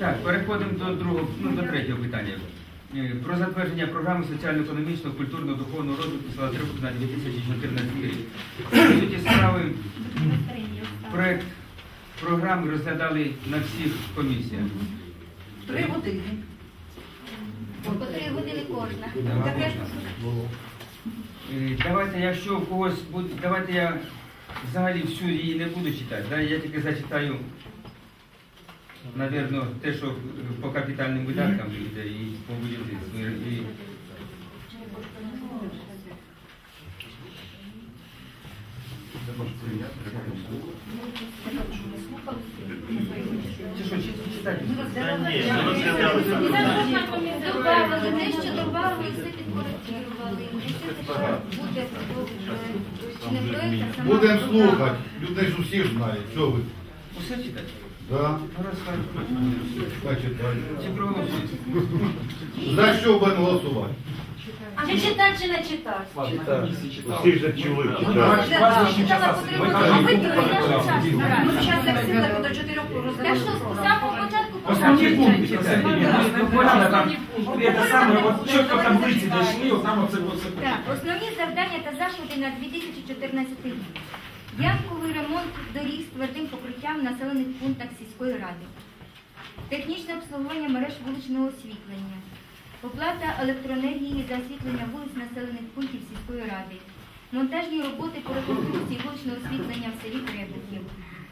Так, переходимо до другого, ну до третього питання. Е, Про затвердження програми соціально-економічного, культурно-духовного розвитку села Трипок на 2014 рік. Суті справи проект програми розглядали на всіх комісіях. Три години. По три години кожна. Е, Давайте, якщо у когось буде, давайте я взагалі всю її не буду читати. Да? Я тільки зачитаю, напевно, те, що е, по капітальним видаткам йде і по будівництву. І... Чи що, чи- читати? Добавили, те, що добавили, все підкоректували. Якщо це буде е, чи не проєкт, а сама Будемо програма. слухати. Люди ж усі знають. Що ви? Усе читати? Да? Ну? За що будемо голосувати? А чи читати, чи не читати? Всі ж чули. Читала потрібно, а ви Ну, зараз як сила до чотирьох Так що з самого початку Основні пункти. Не чітко таблиці дійшли, там оце основні завдання та заходи на 2014 рік. Ямковий ремонт доріг з твердим покриттям в населених пунктах сільської ради. Технічне обслуговування мереж вуличного освітлення. Оплата електроенергії за освітлення вулиць населених пунктів сільської ради. Монтажні роботи по реконструкції вуличного освітлення в селі Требухів.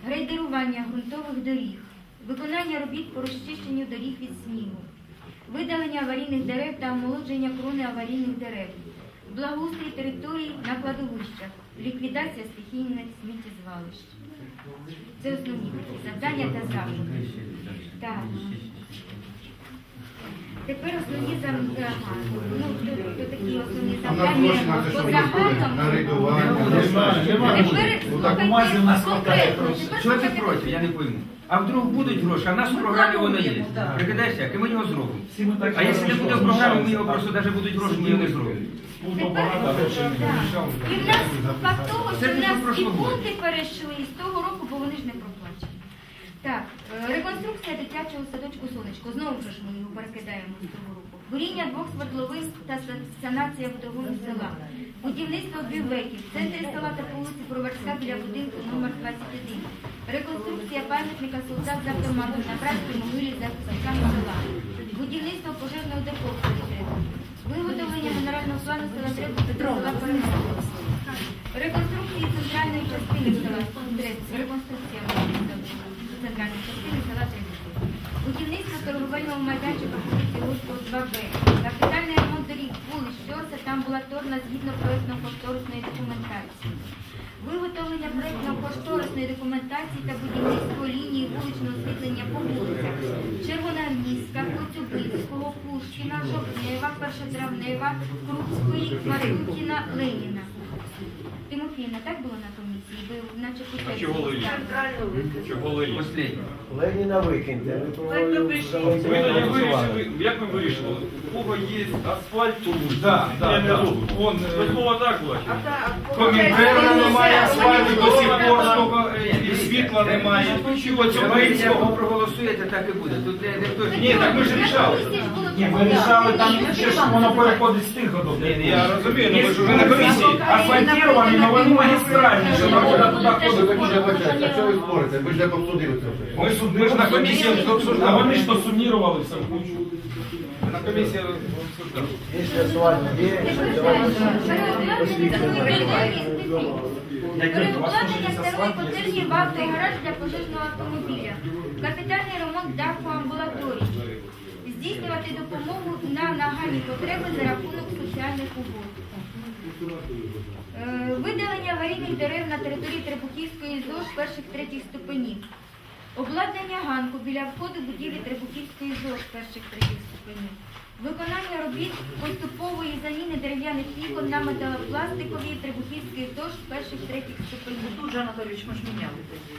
Грейдерування ґрунтових доріг. Виконання робіт по розчищенню доріг від снігу видалення аварійних дерев та омолодження крони аварійних дерев, благоустрій територій на кладовищах, ліквідація стихійних сміттєзвалищ. Це основні такі завдання та заходи. Так. Тепер основні завдання. Ну, то- то такі основні завдання по ви загальному. Тепер Ну, слухайте конкретно. Що ти проти? Я не пойму. А вдруг будуть гроші, а в нас в програмі воно є. Прикидаєшся, як і ми його зробимо. А якщо не буде в програмі, ми його просто навіть будуть гроші, ми його не зробимо. І в нас факт того, що в нас і пункти перейшли з того року, бо вони ж не проплачені. Так, е, реконструкція дитячого садочку сонечко. Знову ж ми його перекидаємо з того року. Горіння двох свердловин та санація водогону села. Будівництво бюветів в центрі села та вулиці Броварська біля будинку номер 21. Реконструкція пам'ятника солдат з автоматом на братській могилі захисниками села. Будівництво пожежного депо. Виготовлення генерального плану села та села Реконструкції центральної частини села Реконструкція центральної частини села Требух. Будівництво торговельного майданчика вулиці Луцького 2Б. Капітальний ремонт доріг вулиць Щорса та амбулаторна згідно проєктно-кошторисної документації. Виготовлення проєктно-кошторисної документації та будівництво лінії вуличного освітлення по вулицях Червоноармійська, Коцюбинського, Пушкіна, Жовтнева, Першотравнева, Крупської, Маринкіна, Леніна. Тимофіївна, так було на комісії? Ви наче чого Леніна? Чого Лені? Леніна викиньте. ви проводили Ви голосування. тоді вирішили, як ми вирішили? У кого є асфальт, то Да, да, да. робимо. Он, е, слово так чи ні? Комінтерна немає, асфальту до сих пор стільки, і світла немає. Чого цього як ви цього? проголосуєте, так і буде. Тут не, ж Ні, так ми ж рішали. Ні, ми рішали там ще ж воно переходить з тих годов. Ні, ні, я розумію, ну ви ж вже на комісії. Асфальтіровані, але вони магістральні, що нам туди туди Ви ходить. дуже а що ви спорите? Ви ж як обсудили це. Ми суд- на комісії обсуждали, а вони ж то сумірували все кучу. На комісії обсуждали. Якщо голосування є, давайте старої котельні в автогараж для пожежного автомобіля. Капітальний ремонт даху амбулаторії. Здійснювати допомогу на нагальні потреби за рахунок соціальних угод. Е, Видалення аварійних дерев на території Требухівської ЗОЖ перших третіх ступенів. Обладнання ганку біля входу будівлі Требухівської ЗОЖ перших третіх ступенів. Виконання робіт поступової заміни дерев'яних вікон на металопластикові Требухівської ЗОЖ перших третіх ступенів. Тут же, Анатолійович, ми ж міняли тоді.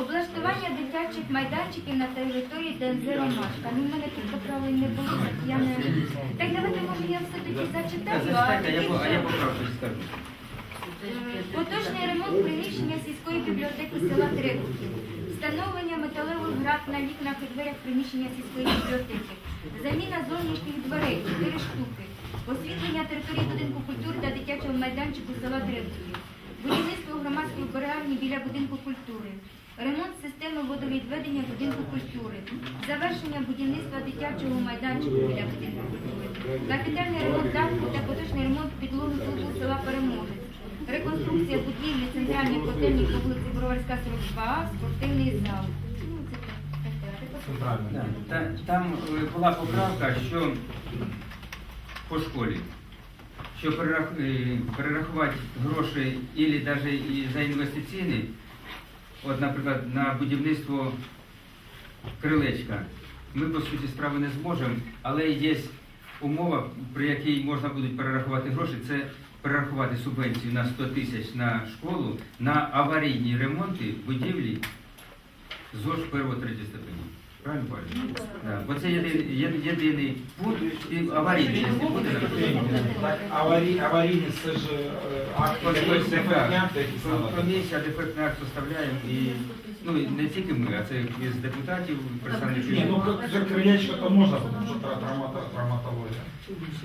Облаштування дитячих майданчиків на території ДНЗ Ромашка. Ну, в мене тут поправлень не було, так я не... Так давайте, може, я все-таки зачитаю, а я тоді вже- скажу. Поточний ремонт приміщення сільської бібліотеки села Требухів. Встановлення металевих град на вікнах і дверях приміщення сільської бібліотеки. Заміна зовнішніх дверей 4 штуки. Освітлення території будинку культури та дитячого майданчику села Дребків. Будівництво громадської вбиральні біля будинку культури. Ремонт системи водовідведення будинку культури. Завершення будівництва дитячого майданчику біля будинку культури. Капітальний ремонт даху та поточний ремонт підлоги клубу села Переможець. Реконструкція будівлі центральної котельні по вулиці Броварська 42, спортивний зал. Ну, це так, таке. Да, та- Там е, була поправка, що по школі, що перерах- е, перерахувати гроші і навіть і за інвестиційні, от, наприклад, на будівництво крилечка, ми по суті справи не зможемо, але є умова, при якій можна буде перерахувати гроші, це перерахувати субвенцію на 100 тисяч на школу на аварійні ремонти будівлі ЗОЖ першого третього степені. Правильно? Да. Бо це єдиний, є- єдиний пункт і аварійний, якщо буде аварій, аварійний це ж е, акт Ось, ось, так. Комісія дефектний акт составляємо і ну і не тільки ми, а це із депутатів, представників. Ні, ну крилечко то можна, тому що тра- травмата- травматологія.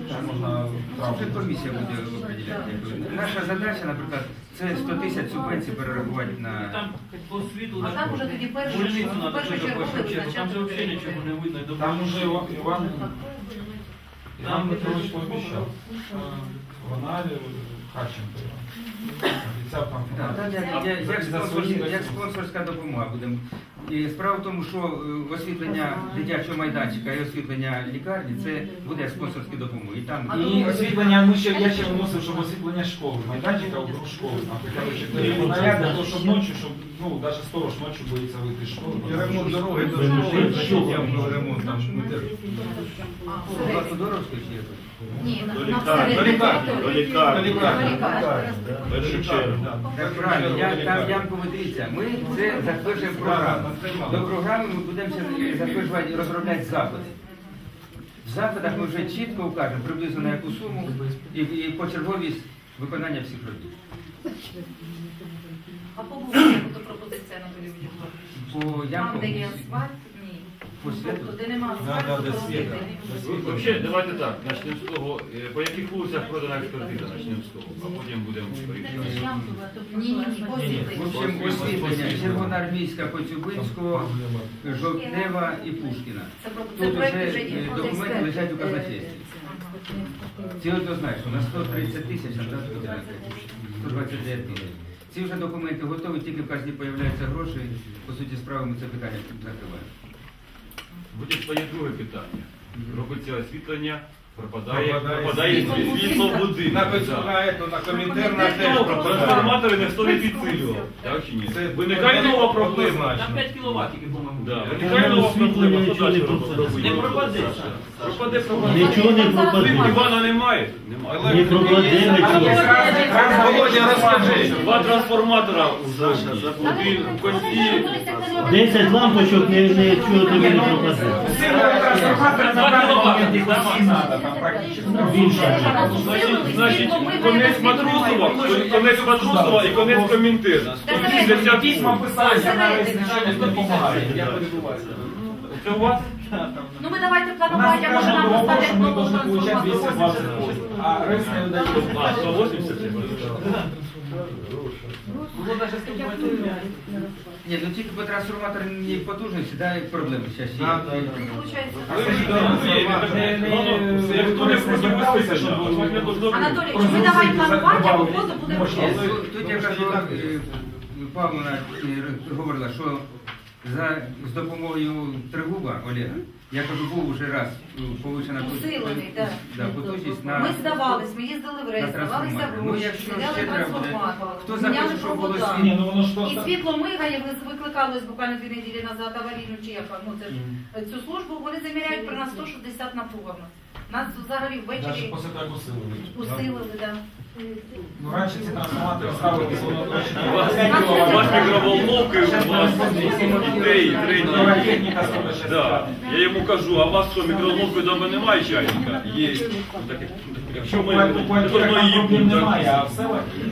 Це можна Це вже травму. комісія буде определяти. якби. Наша задача, наприклад, це 100 тисяч субвенцій перерахувати на Там по світу А там уже тоді перше, що- надо перше що чергове Там же визначати. взагалі нічого не видно. і Там уже Іван, Іван, Іван Петрович пообіцяв. Вона е, Харченко. Іван. Там. Як, спонсорська допомога будемо. І справа в тому, що е, освітлення дитячого майданчика і освітлення лікарні це буде як спонсорські допомоги. І там І освітлення, ми ще, я ще вносив, щоб освітлення школи, майданчика вокруг школи, там хоча б чотири того, щоб ночі, щоб, ну, навіть сторож ночі боїться вийти з школи. І ремонт дороги до школи, там ремонт там чи? Ні, на- До лікарні. всередині До лікарні. території. До лікарні. До лікарні. Першу чергу. Так правильно, я, там ямково дивіться, ми це затверджуємо програму. До програми ми будемо ще затверджувати, розробляти запити. В запитах ми вже чітко вкажемо приблизно на яку суму і, і почерговість виконання всіх робіт. А по вулиці буде пропозиція на. По Там, де є асфальт, ні. Тобто, робити. да. Вообще, давайте так, почнемо з того, е, по яких вулицях продана експертиза, почнемо з того, а потім будемо вирішувати. Ні, ні, ні, по В світлі. общем, освітлення Червоноармійська, Коцюбинського, Жовтнева і Пушкіна. Це про- Тут вже проект вже е, є. документи лежать у казначействі. Ці однозначно, на 130 тисяч, а там 129 тисяч. Ці вже документи готові, тільки в казні з'являються гроші. По суті справи ми це питання закриваємо. Буде твоє друге питання. Робиться освітлення, пропадає, Пропадає світло. світло в будинку. На. То на комінтерна теж пропадає. Трансформатори ніхто не підсилював, так чи ні? Це Виникає нова проблема. Там 5 кіловат тільки, по-моєму. Да, виникає нова проблема. Що далі не робити? пропаде. Не пропаде. Пропаде, пропаде. Нічого не пропаде. Івана немає? Немає. Не пропаде нічого. Володя, розкажи. Два трансформатора в будинку, в кості. 10 лампочок не, не чого тобі не пропаде. Сильний трансформатор всі надо, там практично. Більше. Значить, конець Матросова, конець Матросова і конець Комінтерна. Письма 150 писалися на весь допомагає. Я перебуваюся. Це у вас? Ну ми давайте планування, може нам поставити трансформатора. 228, а рest не видають. А, 180 це Ні, ну тільки по трансформаторній потужності, да, як проблеми зараз є. Да, да, не звертався, що Анатолій, ми давай планувати, а воду буде будемо. Тут- Тут я кажу, е, Павловна е, говорила, що за з допомогою Тригуба Олега, я кажу, був уже раз е, повищена Усилений, так. да, потужність на Ми здавались, ми їздили в рейс, на здавалися трансформатор. Ну, гроші, якщо ще треба буде, трансформатор, хто міняли захоче, щоб було провода. Ні, ну воно ж І просто... світло мигає, ви викликали буквально дві неділі назад аварійну чи яка, ну це ж цю службу, вони заміряють при нас 160 напругами. Нас взагалі Навіть ввечері після того, як усилили. усилили, да. Ну, раніше ці трансформатори ставили, воно У вас у вас мікроволновки, у вас ідеї, Нова техніка 160. Да. Я йому кажу, а у вас що, мікроволновки вдома немає чайника? Є. Так, Якщо ми У то її проблем будемо. немає, а в селах є.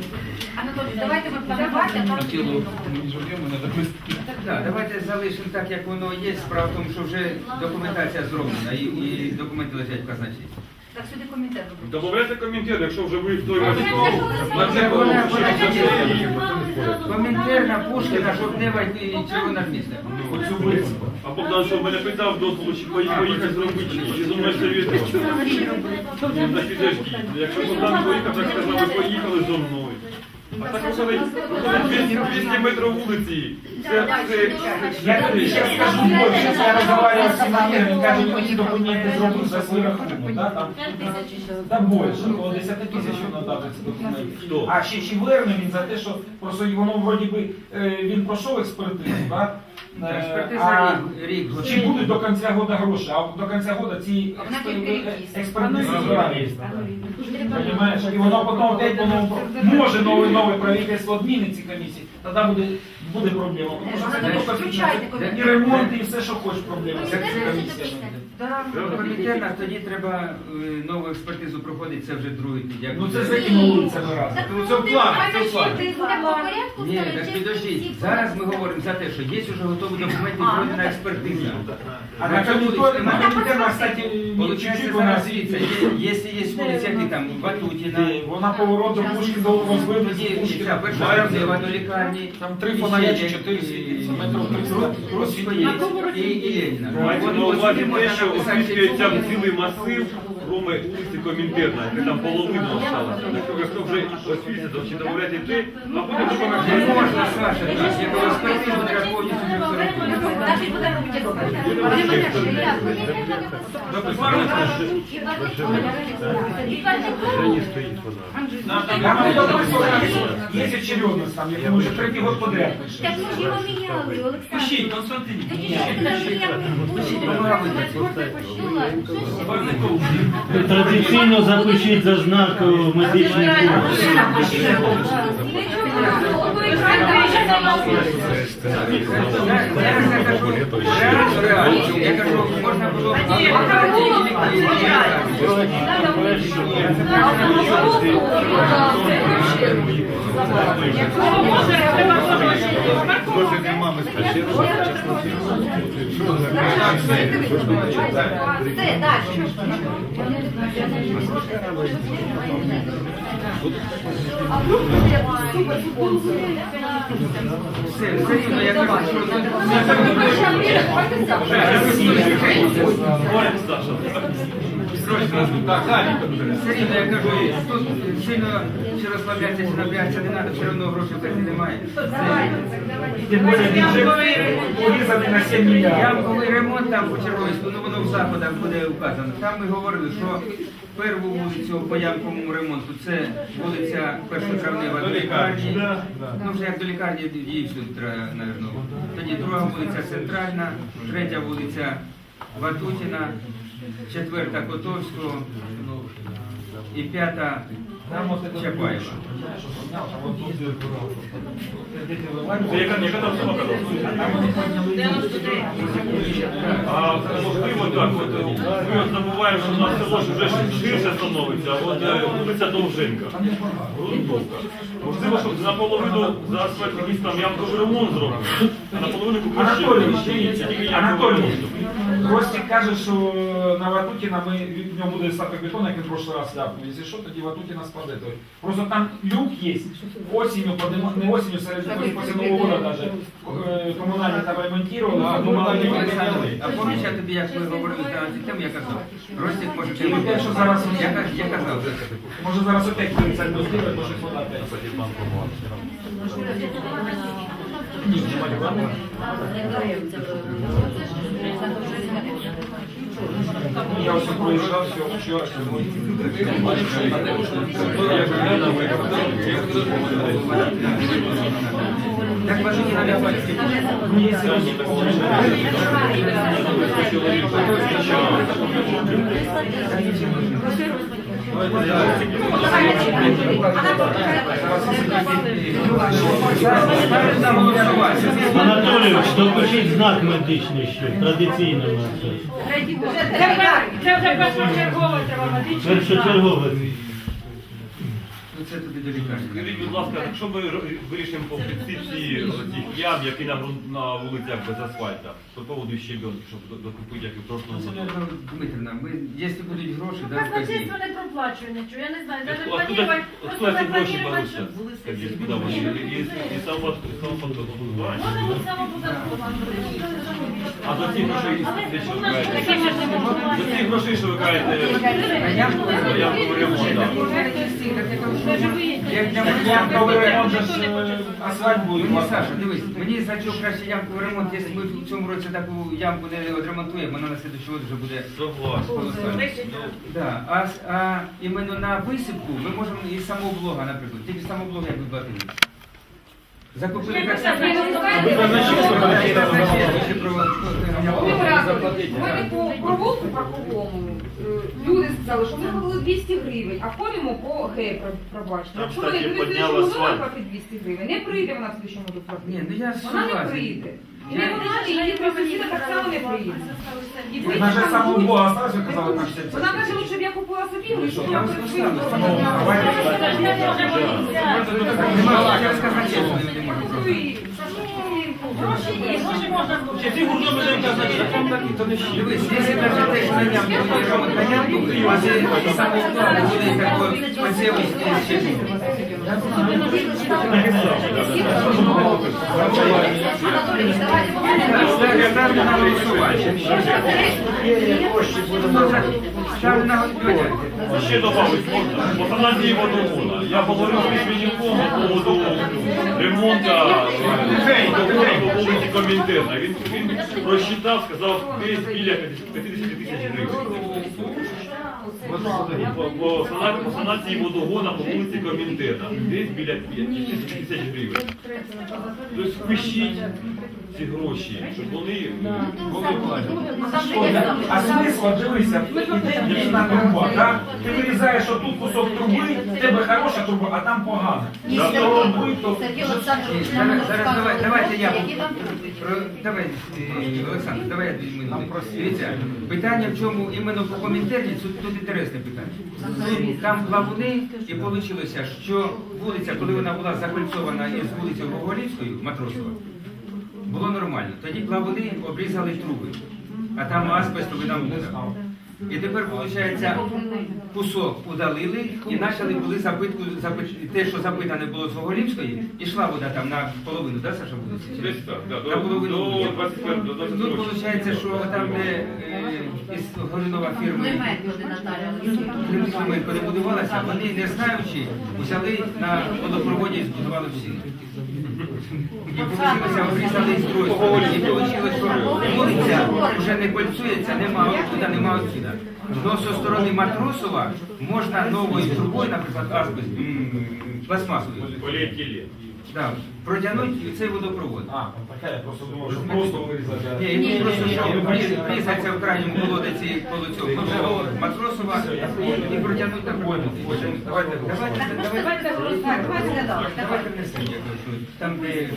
Анатолій, давайте ми планувати, а там Так, давайте залишимо так, як воно є. Справа в тому, що вже документація зроблена і, і документи лежать в казначействі. Так сюди комітет. Добавляйте комітет, якщо вже ви в той раз. Коментар на Пушкіна, щоб і Червона нічого Оцю висипу. А Богдан, що мене питав дозволу, чи поїхати зробити, чи- зі мною совєтував. Якщо Богдан поїхав, так сказав, ви поїхали зо мною. А так виходить, виходить 200, 200 метрів вулиці. Я тобі ще скажу більше, я розмовляю з Сімаєм, він каже, мені документи зроблю за свій рахунок, да, там, більше, около 10 тисяч воно документи. Хто? А ще чи верне він за те, що просто воно вроді би, е, він пройшов експертизу, да? Е, Експертиза рік, рік Чи будуть до кінця года гроші, а до кінця года ці вона тільки є. експертизи збираються. І воно потім опять воно може нове нове правительство відмінить ці комісії, тоді буде, буде проблема. Тому що це не тільки включайте комітет. і ремонт, і все, що хочеш проблема. Це Комітет може комісії. дописати. Тоді треба е, нову експертизу проходити, це вже другий тоді. як Ну це буде. з якими вулицями разом. Так, Ну, це в плані, це в по порядку Ні, так підождіть. Зараз ми говоримо за те, що є вже готові документи, А, пройдена ну, експертиза. А на комітеті, на комітетах, кстати, Получається, чуть-чуть вона зараз є- якщо є вулиці, які там, Ватутіна, Вона поворот до Пушкін до розвитку тоді Пушкіна. перша лікарні, Там три фонарі є, чотири і- світиться, метрів три і, Леніна. Мається на увазі те, що освітлюється цілий масив, кроме вулиці Комінтерна, яка там половина осталася. Якщо якщо вже освітлюється, то чи додавляти те, а Не Саша, так, треба повністю вже все робити. Значить, буде робити експерт. Я маю дописувати, є очередність там, як вже третій год подряд Так ми ж його міняли, Олександр. Пишіть, Константин. Так і що ти нам ніяк не? Ну що? Традиційно запишіть за знак медичний курс. Я кажу, можна було. Все, все рівно, я Так, далі. я кажу, тут сильно чи розслаблятися, чи напрягатися не треба, все одно грошей карті немає. Тим більше бюджет порізаний на 7 мільярдів. Ямковий ремонт там по Червоську, ну воно в заходах буде вказано. Там ми говорили, що перву вулицю по ямковому ремонту це вулиця Першотравнева до лікарні. Ну вже як до лікарні її сюди треба, напевно. Тоді друга вулиця Центральна, третя вулиця Ватутіна, четверта Котовського і п'ята Чапаєва. Яка яка там сума? А можливо так, от е, ми от забуваємо, що у нас село вже ширше становиться, а от е, вулиця Довженка. Можливо, щоб наполовину за асфальт якийсь там ямковий ремонт зробити, а наполовину купити ще. Анатолій, тільки ямковий Анатолій, ремонт. Ростик каже, що на Ватутіна ми від нього буде стати бетон, як він в прошлый раз ляпнув. Якщо що, тоді Ватутіна спаде. То Просто там люк є. Осінню, подима- не осінню, серед після Нового року даже е, комунальні там ремонтували, а комунальні Олександр, поміняли. а пам'ятаєш, я тобі, як ми говорили на цю тему, я казав, Ростик може зараз я, каз- я казав, Може зараз опять поліцейську зробити, може вода опять. Ні, немає. Я все проїжджав все, вчора так важливо на Лявальській. Анатолійович, допишіть знак медичний ще, традиційно у. Це вже першочергове треба медичний. Першочергове. Ну це туди до лікарні. Скажіть, будь ласка, якщо ми ро- вирішимо по цих ям, які на, грун- на вулицях без асфальта, по поводу щебенки, щоб до- докупити, як і в прошлому Ну, році. Дмитрівна, ми, якщо будуть гроші, да, Казначейство не проплачує нічого, я не знаю, От навіть Откуда, планувати, просто откуда ці гроші запланувати, беруться? щоб були Скажіть, куди вони? І, і самоподбудування? Може бути самоподатковано. А до цих грошей Таке ж не можна До цих грошей, що ви кажете, мене Ямковий ремонт асфальт буде. Мені Саша, дивись, мені за чого краще ямковий ремонт, якщо ми в цьому році таку ямку не відремонтуємо, вона на слідчий вже буде. Да. А, а іменно на висипку ми можемо і самооблога, наприклад. Тільки самооблога як ви платили. Закупили само. Ви казначейство Так, так, казначейство по парковому е, люди сказали, що ми платили 200 гривень, а ходимо по Г, пробачте. Якщо кстати, вони в підняли слідчому асфальт. платить 200 гривень, не прийде вона в слідчому году Ні, ну я Вона не согласен. прийде. І не вона, і її сусіда так само не. І ви Вона же там самого будете- Бога казали, там 70 Вона каже, лучше б я купила собі, лучше б я. Ну, давайте. Нема, я сказати, чесно, не можу. Гроші є, гроші можна Чи ти гуртом будемо казати, що там такі, то не всі. Дивись, якщо навіть те, що ще добавити можна? По санації водогона. Я говорив з Міськвідділком по поводу ремонту е, по вулиці Комінтерна. Він просчитав, сказав, десь біля 50 тисяч гривень. По, санації водогона по вулиці Комінтета. Десь біля 50 тисяч гривень. Тобто впишіть ці гроші, щоб вони були А смисл, дивися, вічна труба, так? Ти вирізаєш отут кусок труби, в тебе хороша труба, а там погана. За труби, то Сергій Олександрович, Зараз, нам зараз давай, давайте я Які про давай, е, Олександр, давай я дві минути. Дивіться, питання в чому іменно по коментарі, тут, тут інтересне питання. Там плавуни, і вийшло, що вулиця, коли вона була закольцована із вулицею Гоголівською, Матросова, було нормально. Тоді плавуни обрізали труби, а там асбестовий нам буде. І тепер, виходить, кусок удалили і почали були запитку, запит, те, що запитане було з Гоголівської, ішла вода там на половину, да, Саша, вулиці? Десь так, да, На до, половину до вулиці. 21 до Тут 22 виходить, що там, де е, із Горинова фірми Кримськими перебудувалася, вони не знаючи, взяли на водопроводі і збудували всі. І вийшло, обрізали стройство. І вийшло, що вулиця вже не кольцується, нема отсюда, нема отсюда. Но со сторони Матросова можна новою трубою, наприклад, асбест, м, пластмасовою, поліетилен. да, протягнути цей водопровод. А, я просто думав, що просто вирізати. Ні, ні, просто що писаться в крайньому колодиці коло цього коло Матросова і протягнути на проводу. Давайте, давайте, давайте, давайте внесемо якось, там, де,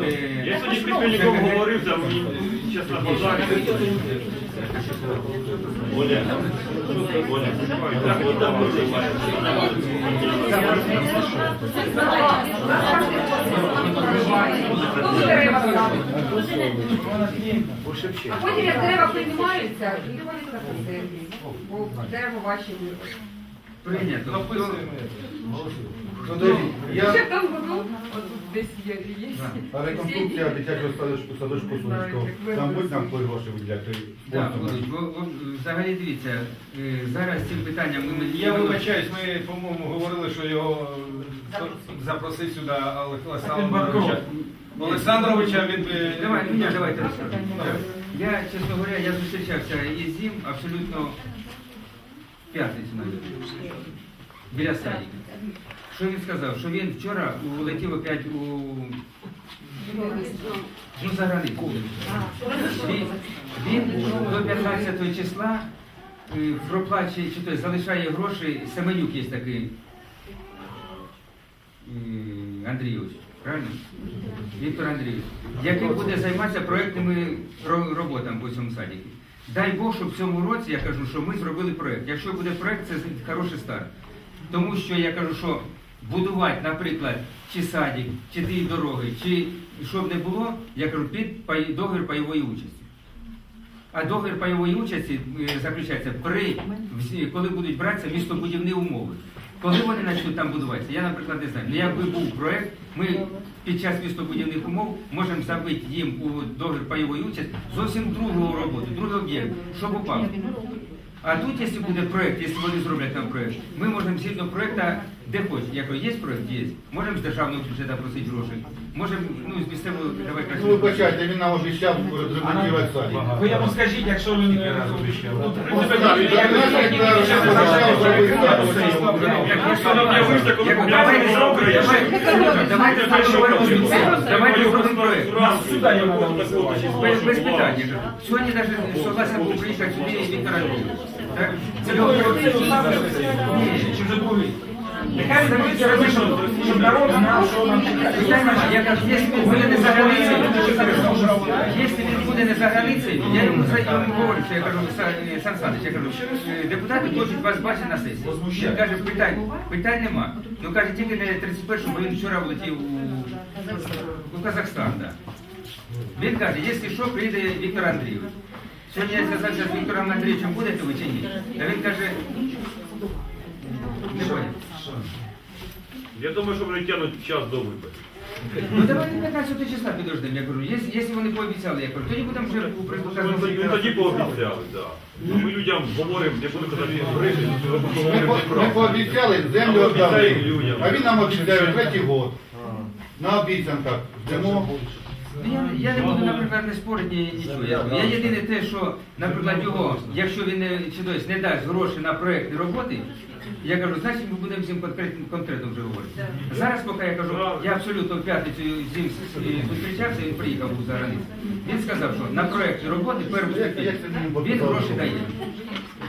де... Я сьогодні з говорив, там чесно бажаю. Оля, Оля, А потім як дерева приймаються, і на посерді. Бо дерева ваші. Прийнято. Я Ще году, десь є, є. а реконструкція дитячого садочку, садочку Сонечко. Там будь нам коли гроші виділяти. Так. Бо- бо, Взагалі дивіться, е, зараз цим питанням ми... Я вибачаюсь, ми, по-моєму, говорили, що його е, запросити сюди Олександровича. Олександровича, він би... Давай, ну, ні, давайте розкажемо. Я, чесно говоря, я зустрічався із ним абсолютно в п'ятницю навіть, біля садика. Що він сказав? Що він вчора улетів опять у ну, за границю. Він, до 15 числа е, проплачує, чи то залишає гроші, Семенюк є такий Андрійович, правильно? Віктор Андрійович, який буде займатися проєктними ро- роботами по цьому садіку. Дай Бог, щоб в цьому році я кажу, що ми зробили проєкт. Якщо буде проєкт, це хороший старт. Тому що я кажу, що будувати, наприклад, чи садик, чи дві дороги, чи щоб не було, я кажу, під договір пайової участі. А договір пайової участі е, заключається при коли будуть братися містобудівні умови. Коли вони почнуть там будуватися, я, наприклад, не знаю. Ну, якби був проект, ми під час містобудівних умов можемо забити їм у договір пайової участі зовсім другу роботу, другий об'єкт, щоб упав. А тут, якщо буде проект, якщо вони зроблять там проект, ми можемо згідно проекту, де хоч, якщо є проект, є, можемо з державного бюджету просити гроші, можемо ну, з місцевого давай Ну, вибачайте, він нам обіцяв ремонтувати садик. Ви йому скажіть, якщо він... е, ну, і і так, обіцяв. Давайте зробимо, з давайте зробимо. Без, без питань. я кажу. Сьогодні навіть согласен був приїхати сюди Віктор Андрійович. Так? Це Ні. Чи вже були? Нехай зробиться розміщено, щоб народ знав, що нам я кажу, якщо він буде не за границею, якщо він буде не за границею, я йому за- йому говорю, що я кажу, Сан Саныч, я кажу, е, депутати хочуть вас бачити на сесії. Він каже, питань, питань нема. Ну каже, тільки не 31 бо він вчора влетів у, у Казахстан. Да. Він каже, якщо що, прийде Віктор Андрійович. Сьогодні я зв'язався з Віктором Андрійовичем, будете ви чи ні? А він каже, не понял. Я думаю, що вони тягнуть час до виборів. Ну давайте 15 числа підождемо, я кажу. Якщо, якщо вони пообіцяли, я кажу, тоді будемо вже у Ну, тоді- ну, Тоді пообіцяли, так. Ми людям говоримо, не будемо казати гривень, Ми, говоримо по- ми пообіцяли, землю віддали. А він нам обіцяє третій год. На обіцянках. Ждемо. Ну, Я, я не буду, наприклад, не спорити нічого. Я, я єдине те, що, наприклад, його, якщо він не, чи дось не дасть гроші на проєктні роботи, я кажу, значить ми будемо з ним конкретно, конкретно вже говорити. Зараз, поки я кажу, я абсолютно в п'ятницю з ним е, зустрічався, він приїхав був за границю. Він сказав, що на проєктні роботи першу статтю він гроші дає.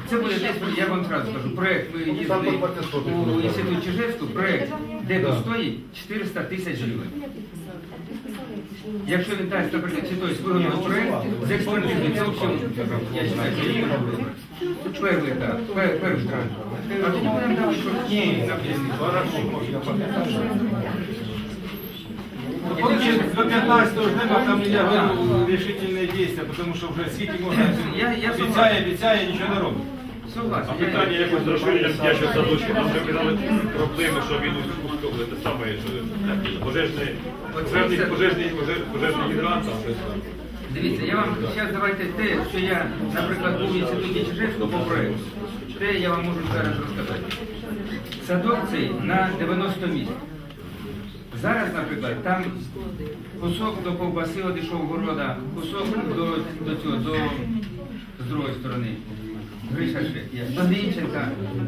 Це буде десь, я вам зразу скажу, проєкт, ми їздили у інститут Чижевську, проєкт, де достоїть 400 тисяч гривень. Якщо він дасть, наприклад, чи той виготовить проєкт з експертизою, це взагалі, я вважаю, це є перший етап, перший етап. А тоді будемо далі, що ні, Короче, до 15 ждемо, там я говорю, решительные действия, потому що вже скільки можна обіцяє, обіцяє, нічого не робить. А питання якось з розширенням дитячого садочка, нам вже казали проблеми, що він у те саме, що пожежний, пожежний, пожежний, пожежний гідрант, там щось там. Дивіться, я вам зараз давайте те, що я, наприклад, був в інституті Чижевського по проєкту. Те я вам можу зараз розказати. Садок цей на 90 місць. Зараз, наприклад, там кусок до ковбаси одійшов города, кусок до, до цього, до з другої сторони. До Грінченка.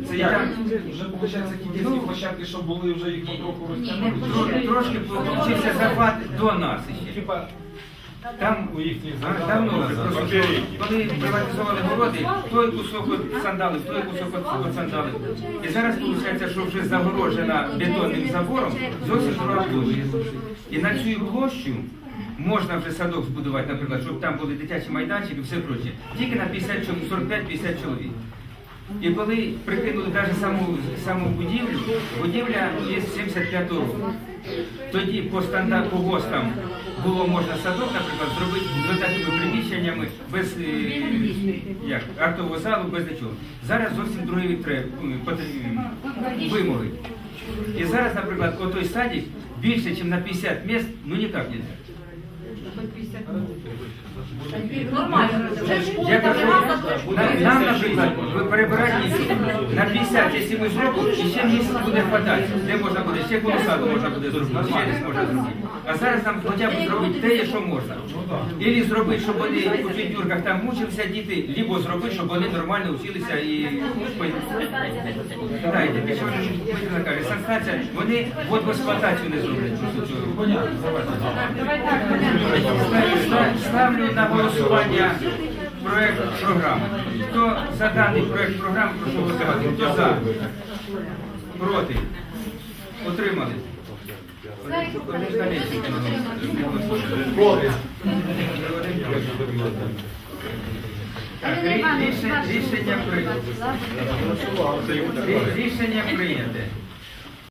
Це я Як? Вже, виходить, дитячі площадки, що були, вже їх потроху розтягнули. трошки получився захват до нас ще. Там У їхніх давно вже просто коли приватизували городи, той кусок от сандалів, той кусок от, сандалів. І зараз виходить, що вже загорожена бетонним забором зовсім друга. І на цю площу можна вже садок збудувати, наприклад, щоб там були дитячі майданчики і все проче. Тільки на 50 чоловік, 45-50 чоловік. І коли прикинули навіть саму, саму будівлю, будівля є з 75 року. Тоді по стандарт по ГОСТам було можна садок, наприклад, зробити з такими приміщеннями без е, як, актового залу, без нічого. Зараз зовсім вітре- вимоги. І зараз, наприклад, отой садик більше, ніж на 50 місць, ну ніяк не можна. Нам, наприклад, ви перебирати місце. На 50, якщо ми зробимо, і ще місце буде хватати. Де можна буде, ще колосаду можна буде зробити, ще можна зробити. А зараз нам хоча б зробити те, що можна. Ілі зробити, щоб вони у фігурках там мучилися діти, либо зробити, щоб вони нормально вчилися і... Таке, що каже, санстанція, вони водоексплуатацію не зроблять. Ставлю на голосування проект програми. Хто за даний проект програми, прошу голосувати. Хто за? Проти? Рішення- Рішення прийнято. Рішення прийняте.